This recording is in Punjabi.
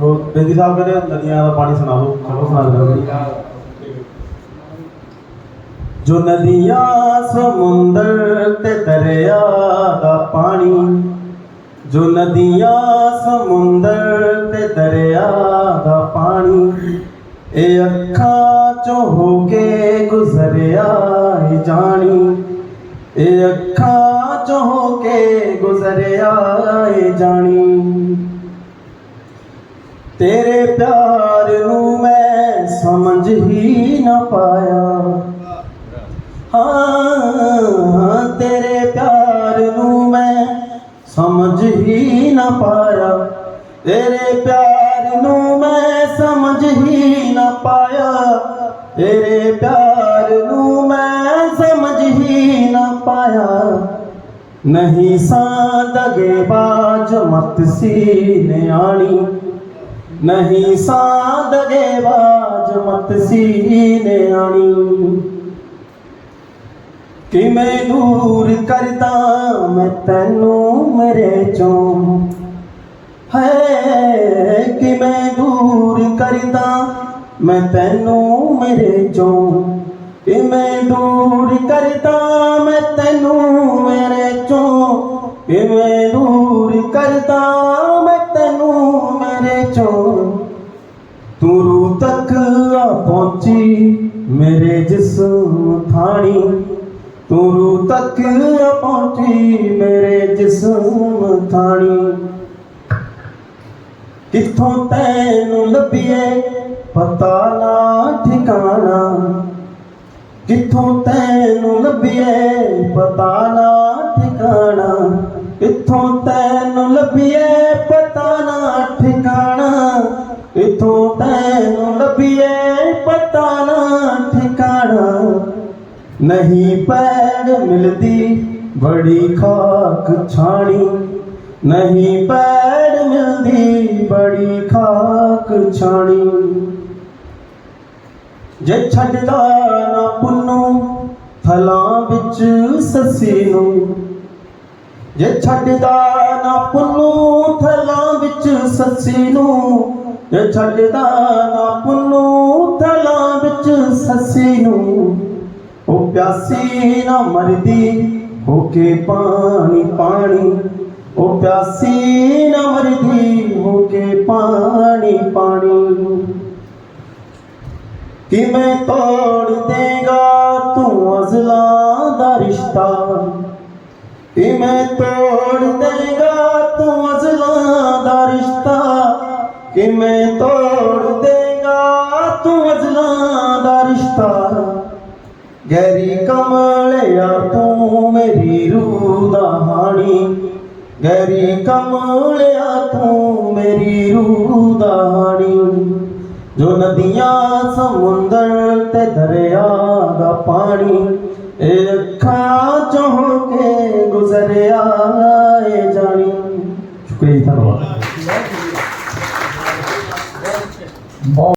ਰੋ ਬੇਦੀ ਸਾਹਿਬ ਕਹਿੰਦੇ ਨਦੀਆਂ ਦਾ ਪਾਣੀ ਸੁਣਾ ਦਿਓ ਚਲੋ ਸੁਣਾ ਦਿਓ। ਜੋ ਨਦੀਆਂ ਸਮੁੰਦਰ ਤੇ ਦਰਿਆ ਦਾ ਪਾਣੀ, ਜੋ ਨਦੀਆਂ ਸਮੁੰਦਰ ਤੇ ਦਰਿਆ ਦਾ ਪਾਣੀ, ਇਹ ਅੱਖਾਂ ਚੋਂ ਹੋ ਕੇ ਗੁਜ਼ਰਿਆ ਏ ਜਾਣੀ, ਇਹ ਅੱਖਾਂ ਹੋ ਗੁਜ਼ਰਿਆ ਏ ਜਾਣੀ। ਤੇਰੇ ਪਿਆਰ ਨੂੰ ਮੈਂ ਸਮਝ ਹੀ ਨਾ ਪਾਇਆ। ਹਾਂ, ਤੇਰੇ ਪਿਆਰ ਨੂੰ ਮੈਂ ਸਮਝ ਹੀ ਨਾ ਪਾਇਆ। ਤੇਰੇ ਪਿਆਰ ਨੂੰ ਮੈਂ ਸਮਝ ਹੀ ਨਾ ਪਾਇਆ। ਤੇਰੇ ਪਿਆਰ ਨੂੰ ਮੈਂ ਸਮਝ ਹੀ ਨਾ ਪਾਇਆ। ਨਹੀਂ ਸਾਦਗੇ ਬਾਜ ਮਤ ਸੀ ਨਿਆਣੀ। ਨਹੀਂ ਸਾਦਗੇ ਬਾਜ ਮਤ ਸੀ ਨਿਆਣੀ। ਕਿਵੇਂ ਦੂਰ ਕਰਦਾ ਮੈਂ ਤੈਨੂੰ ਮੇਰੇ ਚੋਂ? ਹੈ ਕਿਵੇਂ ਦੂਰ ਕਰਦਾ ਮੈਂ ਤੈਨੂੰ ਮੇਰੇ ਚੋਂ? ਕਿਵੇਂ ਦੂਰ ਕਰਦਾ ਮੈਂ ਤੈਨੂੰ ਮੇਰੇ ਚੋਂ ਕਿਵੇਂ ਦੂਰ ਕਰਦਾ ਮੈਂ ਤੈਨੂੰ ਮੇਰੇ ਚੋਂ? ਤੂੰ ਰੂ ਤੱਕ ਆ ਪਹੁੰਚੀ ਮੇਰੇ ਜਿਸਮ ਥਾਣੀ। ਤੂੰ ਰੂ ਤੱਕ ਆ ਪਹੁੰਚੀ ਮੇਰੇ ਜਿਸਮ ਥਾਣੀ। ਕਿੱਥੋਂ ਤੈਨੂੰ ਲੱਭੀਏ ਪਤਾ ਨਾ ਠਿਕਾਣਾ। ਕਿੱਥੋਂ ਤੈਨੂੰ ਲੱਭੀਏ ਪਤਾ ਨਾ ਨਹੀਂ ਪੈੜ ਮਿਲਦੀ ਬੜੀ ਖਾਕ ਛਾਣੀ। ਨਹੀਂ ਪੈੜ ਮਿਲਦੀ ਬੜੀ ਖਾਕ ਛਾਣੀ। ਜੇ ਛੱਡਦਾ ਨਾ ਪੁੰਨੂ ਥਲਾਂ ਵਿੱਚ ਸੱਸੀ ਨੂੰ। ਜੇ ਛੱਡਦਾ ਨਾ ਪੁੰਨੂ ਥਲਾਂ ਵਿੱਚ ਸੱਸੀ ਨੂੰ। ਜੇ ਛੱਡਦਾ ਨਾ ਪੁੰਨੂ ਥਲਾਂ ਵਿੱਚ ਸੱਸੀ ਨੂੰ। ਪਿਆਸੀ ਨਾ ਮਰਦੀ ਹੋ ਕੇ ਪਾਣੀ ਪਾਣੀ। ਉਹ ਪਿਆਸੀ ਨਾ ਮਰਦੀ ਹੋ ਕੇ ਪਾਣੀ ਪਾਣੀ। ਕਿਵੇਂ ਤੋੜ ਦੇਗਾ ਤੂੰ ਅਜ਼ਲਾਂ ਦਾ ਰਿਸ਼ਤਾ? ਕਿਵੇਂ ਤੋੜ ਦੇਗਾ ਤੂੰ ਅਜ਼ਲਾਂ ਦਾ ਰਿਸ਼ਤਾ? ਕਿਵੇਂ ਤੋੜ ਦੇਗਾ ਤੂੰ ਅਜ਼ਲਾਂ ਦਾ ਰਿਸ਼ਤਾ? ਗੈਰੀ ਕਮਲਿਆ ਤੂੰ ਮੇਰੀ ਰੂਹ ਦਾ ਹਾਣੀ। ਗੈਰੀ ਕਮਲਿਆ ਤੂੰ ਮੇਰੀ ਰੂਹ ਦਾ ਹਾਣੀ। ਜੋ ਨਦੀਆਂ, ਸਮੁੰਦਰ ਤੇ ਦਰਿਆ ਦਾ ਪਾਣੀ, ਇਹ ਅੱਖਾਂ ਚੋਂ ਕੇ ਗੁਜ਼ਰਿਆ ਏ ਜਾਣੀ। ਸ਼ੁਕਰੀਆ ਧੰਨਵਾਦ। ਬਹੁਤ